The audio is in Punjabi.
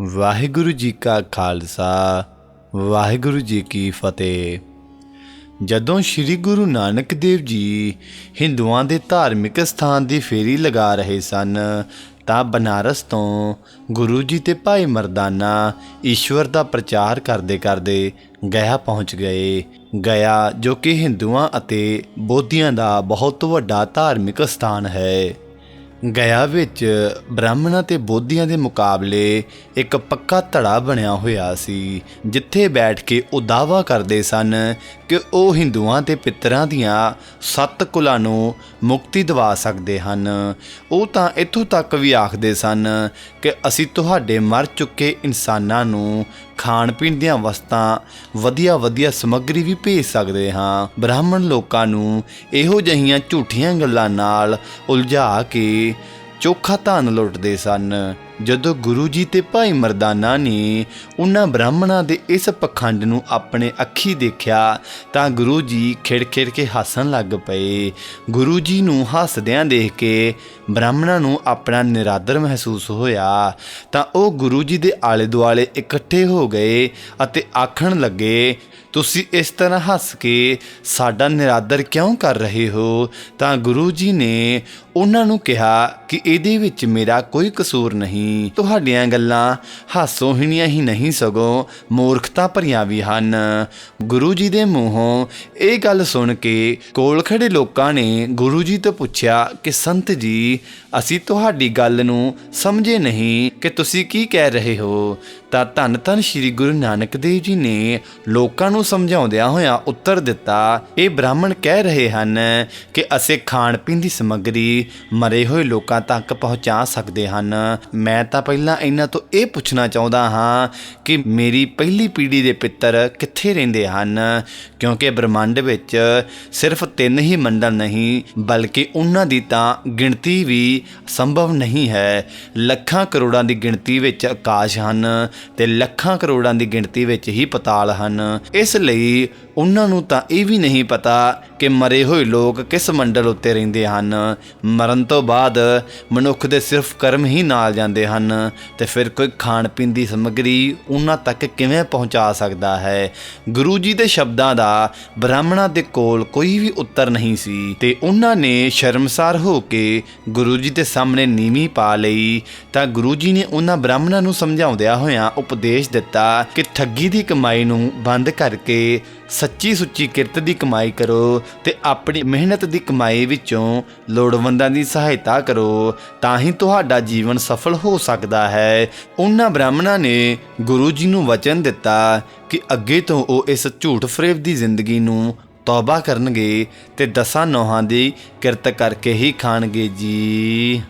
ਵਾਹਿਗੁਰੂ ਜੀ ਕਾ ਖਾਲਸਾ, ਵਾਹਿਗੁਰੂ ਜੀ ਕੀ ਫਤਿਹ। ਜਦੋਂ ਸ੍ਰੀ ਗੁਰੂ ਨਾਨਕ ਦੇਵ ਜੀ ਹਿੰਦੂਆਂ ਦੇ ਧਾਰਮਿਕ ਸਥਾਨ ਦੀ ਫੇਰੀ ਲਗਾ ਰਹੇ ਸਨ, ਤਾਂ ਬਨਾਰਸ ਤੋਂ ਗੁਰੂ ਜੀ ਤੇ ਭਾਈ ਮਰਦਾਨਾ ਈਸ਼ਵਰ ਦਾ ਪ੍ਰਚਾਰ ਕਰਦੇ ਕਰਦੇ ਗਿਆ ਪਹੁੰਚ ਗਏ। ਗਿਆ ਜੋ ਕਿ ਹਿੰਦੂਆਂ ਅਤੇ ਬੋਧੀਆਂ ਦਾ ਬਹੁਤ ਵੱਡਾ ਧਾਰਮਿਕ ਸਥਾਨ ਹੈ। ਗਿਆ ਵਿੱਚ ਬ੍ਰਾਹਮਣਾਂ ਤੇ ਬੋਧੀਆਂ ਦੇ ਮੁਕਾਬਲੇ ਇੱਕ ਪੱਕਾ ਧੜਾ ਬਣਿਆ ਹੋਇਆ ਸੀ, ਜਿੱਥੇ ਬੈਠ ਕੇ ਉਹ ਦਾਵਾ ਕਰਦੇ ਸਨ ਕਿ ਉਹ ਹਿੰਦੂਆਂ ਤੇ ਪਿੱਤਰਾਂ ਦੀਆਂ ਸੱਤ ਕੁਲਾਂ ਨੂੰ ਮੁਕਤੀ ਦਿਵਾ ਸਕਦੇ ਹਨ। ਉਹ ਤਾਂ ਇੱਥੋਂ ਤੱਕ ਵੀ ਆਖਦੇ ਸਨ ਕਿ ਅਸੀਂ ਤੁਹਾਡੇ ਮਰ ਚੁੱਕੇ ਇਨਸਾਨਾਂ ਨੂੰ ਖਾਣ ਪੀਣ ਦੀਆਂ ਵਸਤਾਂ ਵਧੀਆ ਵਧੀਆ ਸਮੱਗਰੀ ਵੀ ਭੇਜ ਸਕਦੇ ਹਾਂ। ਬ੍ਰਾਹਮਣ ਲੋਕਾਂ ਨੂੰ ਇਹੋ ਜਿਹੀਆਂ ਝੂਠੀਆਂ ਗੱਲਾਂ ਨਾਲ ਉਲਝਾ ਕੇ ਚੋਖਾ ਧਨ ਲੁੱਟਦੇ ਸਨ। ਜਦੋਂ ਗੁਰੂ ਜੀ ਤੇ ਭਾਈ ਮਰਦਾਨਾ ਨੇ ਉਹਨਾਂ ਬ੍ਰਾਹਮਣਾਂ ਦੇ ਇਸ ਪਖੰਡ ਨੂੰ ਆਪਣੇ ਅੱਖੀ ਦੇਖਿਆ, ਤਾਂ ਗੁਰੂ ਜੀ ਖਿੜ-ਖਿੜ ਕੇ ਹੱਸਣ ਲੱਗ ਪਏ। ਗੁਰੂ ਜੀ ਨੂੰ ਹੱਸਦਿਆਂ ਦੇਖ ਕੇ ਬ੍ਰਾਹਮਣਾਂ ਨੂੰ ਆਪਣਾ ਨਿਰਾਦਰ ਮਹਿਸੂਸ ਹੋਇਆ, ਤਾਂ ਉਹ ਗੁਰੂ ਜੀ ਦੇ ਆਲੇ ਦੁਆਲੇ ਇਕੱਠੇ ਹੋ ਗਏ ਅਤੇ ਆਖਣ ਲੱਗੇ, ਤੁਸੀਂ ਇਸ ਤਰ੍ਹਾਂ ਹੱਸ ਕੇ ਸਾਡਾ ਨਿਰਾਦਰ ਕਿਉਂ ਕਰ ਰਹੇ ਹੋ? ਤਾਂ ਗੁਰੂ ਜੀ ਨੇ ਉਹਨਾਂ ਨੂੰ ਕਿਹਾ ਕਿ ਇਹਦੇ ਵਿੱਚ ਮੇਰਾ ਕੋਈ ਕਸੂਰ ਨਹੀਂ। ਤੁਹਾਡੀਆਂ ਗੱਲਾਂ ਹਾਸੋਹੀਣੀਆਂ ਹੀ ਨਹੀਂ ਸਗੋਂ ਮੂਰਖਤਾ ਭਰੀਆਂ ਵੀ ਹਨ। ਗੁਰੂ ਜੀ ਦੇ ਮੂੰਹੋਂ ਇਹ ਗੱਲ ਸੁਣ ਕੇ ਕੋਲ ਖੜੇ ਲੋਕਾਂ ਨੇ ਗੁਰੂ ਜੀ ਤੋਂ ਪੁੱਛਿਆ ਕਿ, ਸੰਤ ਜੀ, ਅਸੀਂ ਤੁਹਾਡੀ ਗੱਲ ਨੂੰ ਸਮਝੇ ਨਹੀਂ ਕਿ ਤੁਸੀਂ ਕੀ ਕਹਿ ਰਹੇ ਹੋ? ਤਾਂ ਧੰਨ ਧੰਨ ਸ੍ਰੀ ਗੁਰੂ ਨਾਨਕ ਦੇਵ ਜੀ ਨੇ ਲੋਕਾਂ ਨੂੰ ਸਮਝਾਉਂਦਿਆਂ ਹੋਇਆਂ ਉੱਤਰ ਦਿੱਤਾ, ਇਹ ਬ੍ਰਾਹਮਣ ਕਹਿ ਰਹੇ ਹਨ ਕਿ ਅਸੀਂ ਖਾਣ ਪੀਣ ਦੀ ਸਮੱਗਰੀ ਮਰੇ ਹੋਏ ਲੋਕਾਂ ਤੱਕ ਪਹੁੰਚਾ ਸਕਦੇ ਹਨ। ਮੈਂ ਤਾਂ ਪਹਿਲਾਂ ਇਹਨਾਂ ਤੋਂ ਇਹ ਪੁੱਛਣਾ ਚਾਹੁੰਦਾ ਹਾਂ ਕਿ ਮੇਰੀ ਪਹਿਲੀ ਪੀੜ੍ਹੀ ਦੇ ਪਿੱਤਰ ਕਿੱਥੇ ਰਹਿੰਦੇ ਹਨ? ਕਿਉਂਕਿ ਬ੍ਰਹਮੰਡ ਵਿੱਚ ਸਿਰਫ ਤਿੰਨ ਹੀ ਮੰਡਲ ਨਹੀਂ, ਬਲਕਿ ਉਹਨਾਂ ਦੀ ਤਾਂ ਗਿਣਤੀ ਵੀ ਸੰਭਵ ਨਹੀਂ ਹੈ। ਲੱਖਾਂ ਕਰੋੜਾਂ ਦੀ ਗਿਣਤੀ ਵਿੱਚ ਆਕਾਸ਼ ਹਨ ਤੇ ਲੱਖਾਂ ਕਰੋੜਾਂ ਦੀ ਗਿਣਤੀ ਵਿੱਚ ਹੀ ਪਤਾਲ ਹਨ। ਇਸ ਲਈ ਉਹਨਾਂ ਨੂੰ ਤਾਂ ਇਹ ਵੀ ਨਹੀਂ ਪਤਾ ਕਿ ਮਰੇ ਹੋਏ ਲੋਕ ਕਿਸ ਮੰਡਲ ਉੱਤੇ ਰਹਿੰਦੇ ਹਨ। ਮਰਨ ਤੋਂ ਬਾਅਦ ਮਨੁੱਖ ਦੇ ਸਿਰਫ ਕਰਮ ਹੀ ਨਾਲ ਜਾਂਦੇ ਹਨ ਤੇ ਫਿਰ ਕੋਈ ਖਾਣ ਪੀਣ ਦੀ ਸਮੱਗਰੀ ਉਹਨਾਂ ਤੱਕ ਕਿਵੇਂ ਪਹੁੰਚਾ ਸਕਦਾ ਹੈ? ਗੁਰੂ ਜੀ ਦੇ ਸ਼ਬਦਾਂ ਦਾ ਬ੍ਰਾਹਮਣਾਂ ਦੇ ਕੋਲ ਕੋਈ ਵੀ ਉੱਤਰ ਨਹੀਂ ਸੀ ਤੇ ਉਹਨਾਂ ਨੇ ਸ਼ਰਮਸਾਰ ਹੋ ਕੇ ਗੁਰੂ ਜੀ ਦੇ ਸਾਹਮਣੇ ਨੀਵੀਂ ਪਾ ਲਈ। ਤਾਂ ਗੁਰੂ ਜੀ ਨੇ ਉਹਨਾਂ ਬ੍ਰਾਹਮਣਾਂ ਨੂੰ ਸਮਝਾਉਂਦਿਆਂ ਹੋਇਆਂ ਉਪਦੇਸ਼ ਦਿੱਤਾ ਕਿ ਠੱਗੀ ਦੀ ਕਮਾਈ ਨੂੰ ਬੰਦ ਕਰਕੇ ਸੱਚੀ ਸੁੱਚੀ ਕਿਰਤ ਦੀ ਕਮਾਈ ਕਰੋ ਤੇ ਆਪਣੀ ਮਿਹਨਤ ਦੀ ਕਮਾਈ ਵਿੱਚੋਂ ਲੋੜਵੰਦ ਲੋੜਵੰਦਾਂ ਦੀ ਸਹਾਇਤਾ ਕਰੋ, ਤਾਂ ਹੀ ਤੁਹਾਡਾ ਜੀਵਨ ਸਫਲ ਹੋ ਸਕਦਾ ਹੈ। ਉਹਨਾਂ ਬ੍ਰਾਹਮਣਾਂ ਨੇ ਗੁਰੂ ਜੀ ਨੂੰ ਵਚਨ ਦਿੱਤਾ ਕਿ ਅੱਗੇ ਤੋਂ ਉਹ ਇਸ ਝੂਠ ਫਰੇਬ ਦੀ ਜ਼ਿੰਦਗੀ ਨੂੰ ਤੌਬਾ ਕਰਨਗੇ ਤੇ ਦਸਾਂ ਨੋਹਾਂ ਦੀ ਕਿਰਤ ਕਰਕੇ ਹੀ ਖਾਣਗੇ ਜੀ।